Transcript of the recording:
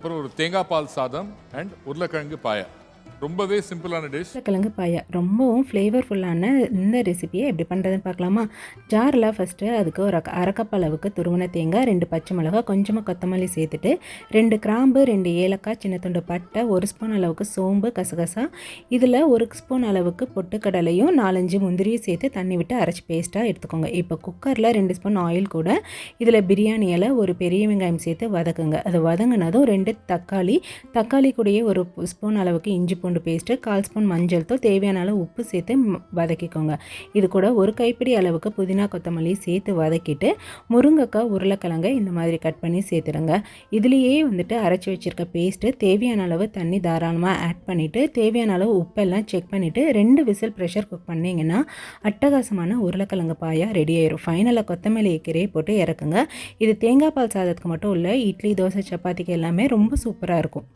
அப்புறம் ஒரு தேங்காய் பால் சாதம் அண்ட் உருளைக்கிழங்கு பாயா. ரொம்பவே சிம்பிளான டிஷ் கிழங்கு பாயா. ரொம்பவும் ஃப்ளேவர்ஃபுல்லான இந்த ரெசிபியை எப்படி பண்ணுறதுன்னு பார்க்கலாமா? ஜாரில் ஃபஸ்ட்டு அதுக்கு ஒரு அரைக்கப் அளவுக்கு துருவன தேங்காய் ரெண்டு பச்சை மிளகாய் கொஞ்சமாக கொத்தமல்லி சேர்த்துட்டு ரெண்டு கிராம்பு ரெண்டு ஏலக்காய் சின்ன துண்டு பட்டை ஒரு ஸ்பூன் அளவுக்கு சோம்பு கசகசா. இதில் ஒரு ஸ்பூன் அளவுக்கு பொட்டுக்கடலையும் நாலஞ்சு முந்திரியும் சேர்த்து தண்ணி விட்டு அரைச்சி பேஸ்ட்டாக எடுத்துக்கோங்க. இப்போ குக்கரில் ரெண்டு ஸ்பூன் ஆயில் கூட இதில் பிரியாணி இலை ஒரு பெரிய வெங்காயம் சேர்த்து வதக்குங்க. அது வதங்கினதும் ரெண்டு தக்காளி. தக்காளி கூடயே ஒரு ஸ்பூன் அளவுக்கு இஞ்சி இஞ்சி பூண்டு பேஸ்ட்டு கால் ஸ்பூன் மஞ்சள்தோ தேவையான அளவு உப்பு சேர்த்து வதக்கிக்கோங்க. இது கூட ஒரு கைப்பிடி அளவுக்கு புதினா கொத்தமல்லி சேர்த்து வதக்கிட்டு முருங்கைக்காய் உருளைக்கிழங்கை இந்த மாதிரி கட் பண்ணி சேர்த்துடுங்க. இதுலேயே வந்துட்டு அரைச்சி வச்சிருக்க பேஸ்ட்டு தேவையான அளவு தண்ணி தாராளமாக ஆட் பண்ணிவிட்டு தேவையான அளவு உப்பெல்லாம் செக் பண்ணிவிட்டு ரெண்டு விசில் ப்ரெஷர் குக் பண்ணிங்கன்னா அட்டகாசமான உருளைக்கிழங்கு பாயா ரெடி ஆயிரும். ஃபைனலாக கொத்தமல்லி கீரையை போட்டு இறக்குங்க. இது தேங்காய் பால் சாதத்துக்கு மட்டும் இல்லை இட்லி தோசை சப்பாத்திக்கு எல்லாமே ரொம்ப சூப்பராக இருக்கும்.